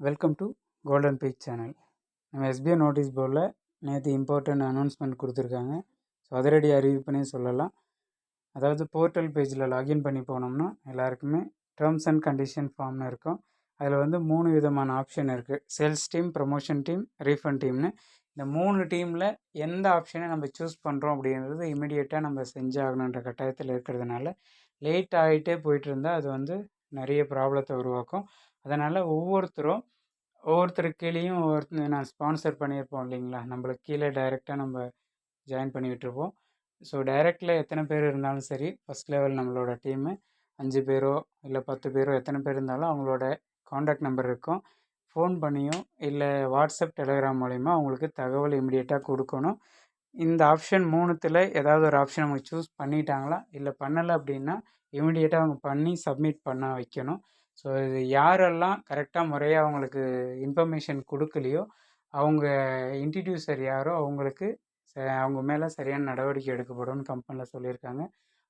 Welcome to golden page channel நம்ம SBI notice போர்டில் நேற்று இம்பார்ட்டன்ட் அனௌன்ஸ்மெண்ட் கொடுத்துருக்காங்க. ஸோ அதிரடி அறிவிப்புனே சொல்லலாம். அதாவது போர்ட்டல் பேஜில் லாகின் பண்ணி போனோம்னா எல்லாருக்குமே டேர்ம்ஸ் அண்ட் கண்டிஷன் ஃபார்ம்னு இருக்கும். அதில் வந்து மூணு விதமான ஆப்ஷன் இருக்குது sales team promotion team refund டீம்னு இந்த மூணு டீமில் எந்த ஆப்ஷனை நம்ம சூஸ் பண்ணுறோம் அப்படின்றது இமிடியேட்டாக நம்ம செஞ்சாகணுன்ற கட்டாயத்தில் இருக்கிறதுனால லேட் ஆகிட்டே போயிட்டு இருந்தால் அது வந்து நிறைய ப்ராப்ளத்தை உருவாக்கும். அதனால் ஒவ்வொருத்தரும் ஒவ்வொருத்தருக்கு கீழேயும் ஒவ்வொருத்தர் நான் ஸ்பான்சர் பண்ணியிருப்போம் இல்லைங்களா? நம்மளுக்கு கீழே டைரெக்டாக நம்ம ஜாயின் பண்ணிக்கிட்டுருப்போம் ஸோ டைரெக்டில் எத்தனை பேர் இருந்தாலும் சரி ஃபஸ்ட் லெவல் நம்மளோட டீமு. அஞ்சு பேரோ இல்லை பத்து பேரோ எத்தனை பேர் இருந்தாலும் அவங்களோட காண்டாக்ட் நம்பர் இருக்கும். ஃபோன் பண்ணியும் இல்லை வாட்ஸ்அப் டெலகிராம் மூலிமா அவங்களுக்கு தகவல் இமிடியேட்டாக கொடுக்கணும். இந்த ஆப்ஷன் மூணுத்தில் ஏதாவது ஒரு ஆப்ஷன் அவங்க சூஸ் பண்ணிட்டாங்களா? இல்லை பண்ணலை அப்படின்னா இமிடியேட்டாக அவங்க பண்ணி சப்மிட் பண்ண வைக்கணும். ஸோ இது யாரெல்லாம் கரெக்டாக முறையாக அவங்களுக்கு இன்ஃபர்மேஷன் கொடுக்கலையோ அவங்க இன்ட்ரடியூசர் யாரோ அவங்களுக்கு ச அவங்க மேலே சரியான நடவடிக்கை எடுக்கப்படும்னு கம்பெனியில் சொல்லியிருக்காங்க.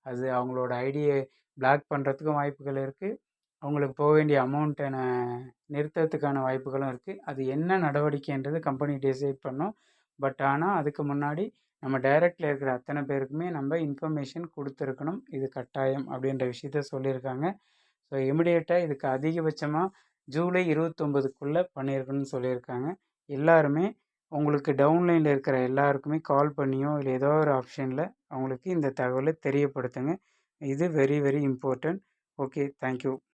அது அவங்களோட ஐடியை பிளாக் பண்ணுறதுக்கும் வாய்ப்புகள் இருக்குது அவங்களுக்கு போக வேண்டிய அமௌண்ட்டை நிறுத்துறதுக்கான வாய்ப்புகளும் இருக்குது அது என்ன நடவடிக்கைன்றது கம்பெனி டிசைட் பண்ணும். பட் ஆனால் அதுக்கு முன்னாடி நம்ம டைரக்டில் இருக்கிற அத்தனை பேருக்குமே நம்ம இன்ஃபர்மேஷன் கொடுத்துருக்கணும். இது கட்டாயம் அப்படின்ற விஷயத்த சொல்லியிருக்காங்க. ஸோ இமிடியேட்டாக இதுக்கு அதிகபட்சமாக ஜூலை இருபத்தொம்பதுக்குள்ளே பண்ணியிருக்கணும்னு சொல்லியிருக்காங்க. எல்லாருமே உங்களுக்கு டவுன்லைனில் இருக்கிற எல்லாருக்குமே கால் பண்ணியோ இல்லை ஏதோ ஒரு ஆப்ஷனில் அவங்களுக்கு இந்த தகவலை தெரியப்படுத்துங்க. இது very very important okay thank you